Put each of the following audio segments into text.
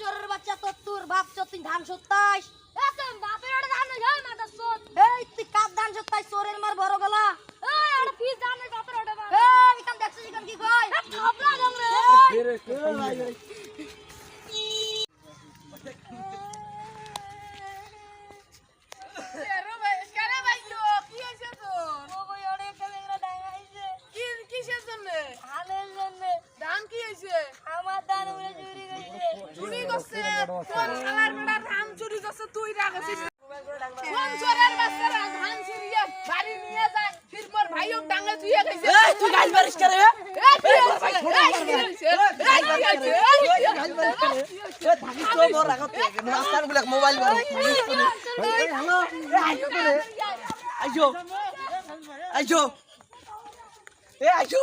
চোরের বাচ্চা তোর তোর বাপ চোর তুই ধান সত্তাইস। বাপের ওটা ধান হয় মাথা সোত এই তুই কাপ ধান সত্তাইস? চোরের মার বড় গলা। এই ওটা ফিস ধান হয় বাপের ওটা ধান। এই ইকান দেখছিস ইকান কি কয়? থাপড়া দাম রে। ভাই অনেক ক্যামেরা কিসের জন্য? ধানের জন্য। ধান কি হয়েছে আমার ধান উড়ে মোবাইল আইছো আইছো এ আইছো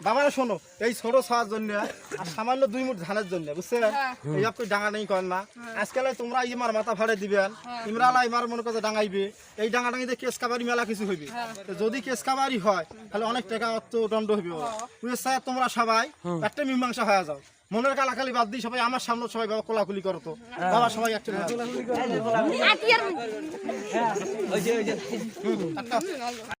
বাবারা শোনো এই ছোট ছাওয়ার জন্য আর সামান্য দুই মুঠ ধানের জন্য বুঝছেন এই আপনি ডাঙা নেই করেন না আজকাল তোমরা ইমার মাথা ফাড়ে দিবেন ইমরালা ইমার মনে করতে ডাঙাইবে এই ডাঙা ডাঙিতে কেস কাবারি মেলা কিছু হইবে যদি কেস কাবারি হয় তাহলে অনেক টাকা অর্থ দণ্ড হইবে বুঝছে তোমরা সবাই একটা মীমাংসা হয়ে যাও মনের কালাকালি বাদ দিয়ে সবাই আমার সামনে সবাই বাবা কোলাকুলি করতো তো। বাবা সবাই একটা ওই যে ওই যে